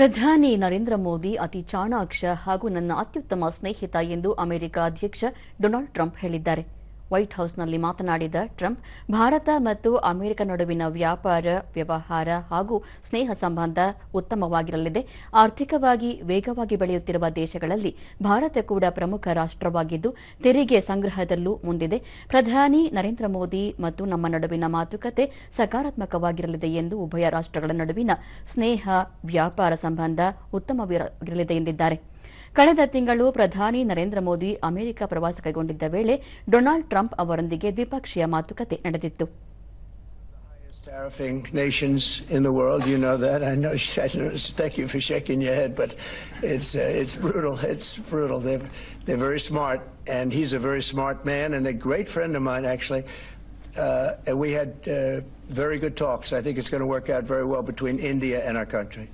ಪ್ರಧಾನಿ ನರೇಂದ್ರ ಮೋದಿ ಅತಿ ಚಾಣಾಕ್ಷ ಹಾಗೂ ನನ್ನ ಅತ್ಯುತ್ತಮ ಸ್ನೇಹಿತ ಎಂದು ಅಮೆರಿಕ ಅಧ್ಯಕ್ಷ ಡೊನಾಲ್ಡ್ ಟ್ರಂಪ್ ಹೇಳಿದ್ದಾರೆ. ವೈಟ್ ಹೌಸ್ನಲ್ಲಿ ಮಾತನಾಡಿದ ಟ್ರಂಪ್, ಭಾರತ ಮತ್ತು ಅಮೆರಿಕ ನಡುವಿನ ವ್ಯಾಪಾರ, ವ್ಯವಹಾರ ಹಾಗೂ ಸ್ನೇಹ ಸಂಬಂಧ ಉತ್ತಮವಾಗಿರಲಿದೆ. ಆರ್ಥಿಕವಾಗಿ ವೇಗವಾಗಿ ಬೆಳೆಯುತ್ತಿರುವ ದೇಶಗಳಲ್ಲಿ ಭಾರತ ಕೂಡ ಪ್ರಮುಖ ರಾಷ್ಟ್ರವಾಗಿದ್ದು, ತೆರಿಗೆ ಸಂಗ್ರಹದಲ್ಲೂ ಮುಂದಿದೆ. ಪ್ರಧಾನಿ ನರೇಂದ್ರ ಮೋದಿ ಮತ್ತು ನಮ್ಮ ನಡುವಿನ ಮಾತುಕತೆ ಸಕಾರಾತ್ಮಕವಾಗಿರಲಿದೆ ಎಂದು ಉಭಯ ರಾಷ್ಟ್ರಗಳ ನಡುವಿನ ಸ್ನೇಹ, ವ್ಯಾಪಾರ ಸಂಬಂಧ ಉತ್ತಮವಿರಲಿದೆ ಎಂದಿದ್ದಾರೆ. ಕಳೆದ ತಿಂಗಳು ಪ್ರಧಾನಿ ನರೇಂದ್ರ ಮೋದಿ ಅಮೆರಿಕ ಪ್ರವಾಸ ಕೈಗೊಂಡಿದ್ದ ವೇಳೆ ಡೊನಾಲ್ಡ್ ಟ್ರಂಪ್ ಅವರೊಂದಿಗೆ ದ್ವಿಪಕ್ಷೀಯ ಮಾತುಕತೆ ನಡೆದಿತ್ತು Tariffing nations in the world, you know that. I know. I know thank you for shaking your head, but it's uh, it's brutal. It's brutal. They're they're very smart, and he's a very smart man and a great friend of mine, actually. Uh, and we had uh, very good talks. I think it's going to work out very well between India and our country.